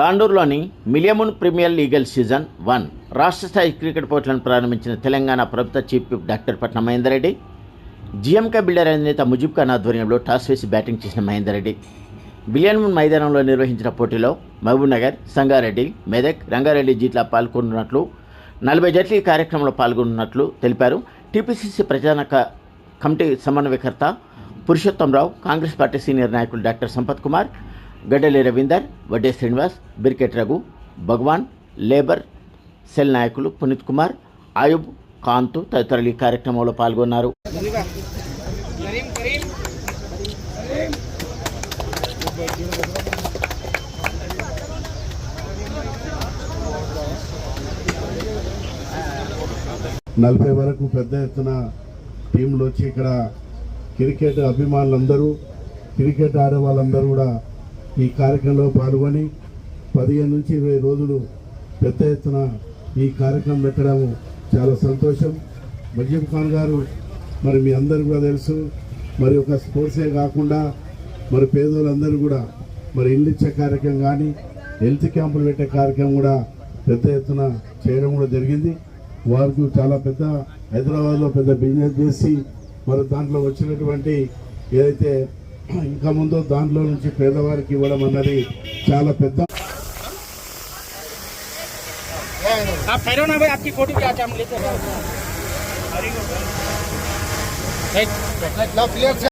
తాండూరులోని మిలియమున్ premier league season one రాష్ట్ర స్థాయి క్రికెట్ పోటీలను ప్రారంభించిన తెలంగాణ ప్రభుత్వ చీఫ్ విప్ డాక్టర్ పట్నం మహేందర్ రెడ్డి జీఎంకే బిల్డర్ అధినేత ముజిబ్ ఖాన్ ఆధ్వర్యంలో టాస్ వేసి బ్యాటింగ్ చేసిన మహేందర్ రెడ్డి బిలియన్మున్ మైదానంలో నిర్వహించిన పోటీలో మహబూబ్ నగర్ సంగారెడ్డి మెదక్ రంగారెడ్డి జిల్లా పాల్గొన్నట్లు నలభై జట్లు ఈ కార్యక్రమంలో పాల్గొన్నట్లు తెలిపారు. టీపీసీసీ ప్రధాన కమిటీ సమన్వయకర్త పురుషోత్తంరావు కాంగ్రెస్ పార్టీ సీనియర్ నాయకులు doctor Sampath Kumar Gaddali Ravinder Vadde Srinivas Birket Raghu Bhagavan labour cell నాయకులు పునీత్ కుమార్ ఆయుబ్ కాంతు తదితరులు ఈ కార్యక్రమంలో పాల్గొన్నారు. నలభై వరకు పెద్ద ఎత్తున టీంలు వచ్చి ఇక్కడ క్రికెట్ అభిమానులందరూ క్రికెట్ ఆడే వాళ్ళందరూ కూడా ఈ కార్యక్రమంలో పాల్గొని పదిహేను నుంచి ఇరవై రోజులు పెద్ద ఎత్తున ఈ కార్యక్రమం పెట్టడం చాలా సంతోషం. మజీబ్ ఖాన్ గారు మరి మీ అందరు కూడా తెలుసు. మరి ఒక స్పోర్ట్సే కాకుండా మరి పేదోళ్ళందరూ కూడా మరి ఇల్లు ఇచ్చే కార్యక్రమం కానీ హెల్త్ క్యాంపులు పెట్టే కార్యక్రమం కూడా పెద్ద ఎత్తున చేయడం కూడా జరిగింది. వారికి చాలా పెద్ద హైదరాబాద్లో పెద్ద బిజినెస్ చేసి మరి దాంట్లో వచ్చినటువంటి ఏదైతే ఇంకా ముందు దాంట్లో నుంచి పేదవారికి ఇవ్వడం అన్నది చాలా పెద్ద